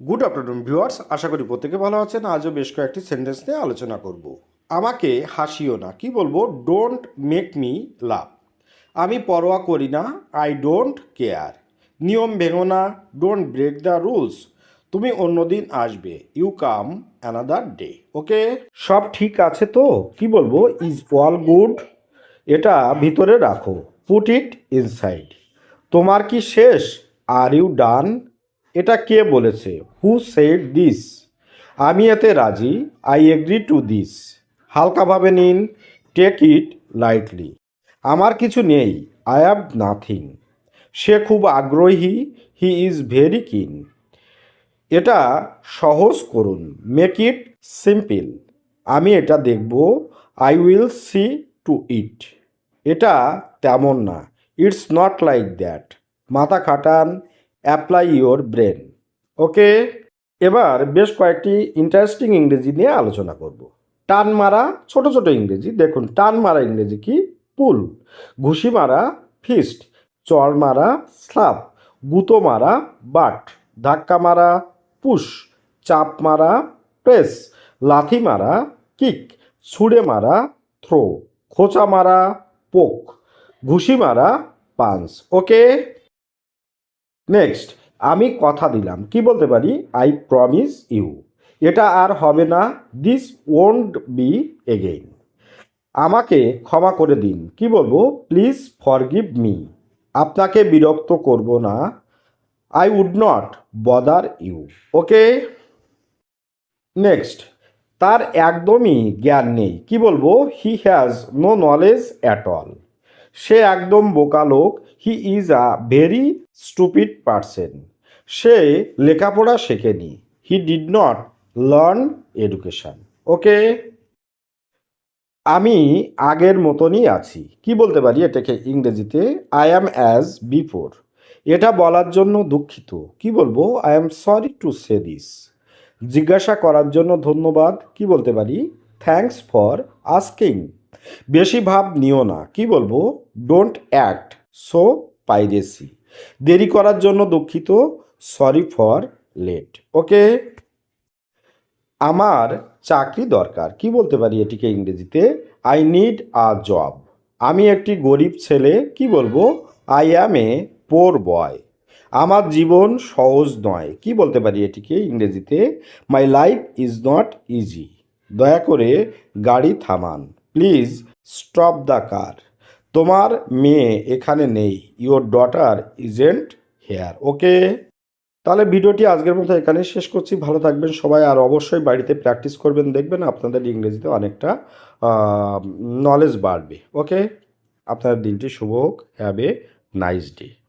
Good afternoon viewers আশা করি প্রত্যেকে ভালো আছেন। আজও বেশ কয়েকটি সেন্টেন্স নিয়ে আলোচনা করব। আমাকে হাসিও না। কি বলব? ডোন্ট মেক মি লাভ আমি পরোয়া করি না। আই ডোন্ট কেয়ার নিয়ম ভেঙো না। ডোন্ট ব্রেক দ্য রুলস তুমি অন্যদিন আসবে। You come another day okay সব ঠিক আছে তো? কি বলব? ইজ অল গুড এটা ভিতরে রাখো। পুট ইট ইনসাইড তোমার কি শেষ? আর ইউ ডান এটা কে বলেছে? হু সেড দিস আমি এতে রাজি আই এগ্রি টু দিস হালকাভাবে নিন টেক ইট লাইটলি আমার কিছু নেই আই হ্যাভ নাথিং সে খুব আগ্রহী হি ইজ ভেরি কিন এটা সহজ করুন মেক ইট সিম্পল আমি এটা দেখব I will see to it এটা তেমন না ইটস নট লাইক দ্যাট মাথা খাটান অ্যাপ্লাই ইওর ব্রেন ওকে এবার বেশ কয়েকটি ইন্টারেস্টিং ইংরেজি নিয়ে আলোচনা করব। টান মারা, ছোট ছোট ইংরেজি। দেখুন, টান মারা ইংরেজি কি? পুল ঘুষি মারা ফিস্ট চড় মারা স্লাপ গুঁতো মারা বাট ধাক্কা মারা পুশ চাপ মারা প্রেস লাথি মারা কিক ছুঁড়ে মারা থ্রো খোঁচা মারা পোক ঘুষি মারা পাঞ্চ ওকে নেক্সট আমি কথা দিলাম। কি বলতে পারি? আই প্রমিস ইউ এটা আর হবে না। দিস ওন্ট বি এগেইন আমাকে ক্ষমা করে দিন। কি বলব? প্লিজ ফরগিভ মি আপনাকে বিরক্ত করব না। I would not bother you okay next তার একদমই জ্ঞান নেই। কি বলব? He has no knowledge at all সে একদম বোকা লোক। He is a very stupid person সে লেখাপড়া শেখেনি। He did not learn education okay আমি আগের মতনই আছি। কি বলতে পারি এটাকে ইংরেজিতে? আই অ্যাম অ্যাজ বিফোর এটা বলার জন্য দুঃখিত। কি বলব? I am sorry to say this জিজ্ঞাসা করার জন্য ধন্যবাদ। কি বলতে পারি? থ্যাঙ্কস ফর আস্কিং বেশি ভাব নিও না। কি বলব? ডোন্ট অ্যাক্ট সো পাইরেসি দেরি করার জন্য দুঃখিত। সরি ফর লেট ওকে আমার চাকরি দরকার। কি বলতে পারি এটিকে ইংরেজিতে? আই নিড আ জব আমি একটি গরিব ছেলে। কি বলব? আই অ্যাম এ পোর বয় আমার জীবন সহজ নয়। কি বলতে পারি এটিকে ইংরেজিতে? My life is not easy দয়া করে গাড়ি থামান। Please stop the car. তোমার মেয়ে এখানে নেই। Your daughter isn't here. Okay? তাহলে ভিডিওটি আজকের মতো এখানে শেষ করছি। ভালো থাকবেন সবাই আর অবশ্যই বাড়িতে প্র্যাকটিস করবেন, দেখবেন আপনাদের ইংরেজিতে অনেকটা নলেজ বাড়বে। ওকে? আপনার দিনটি শুভ হোক। Have a nice day.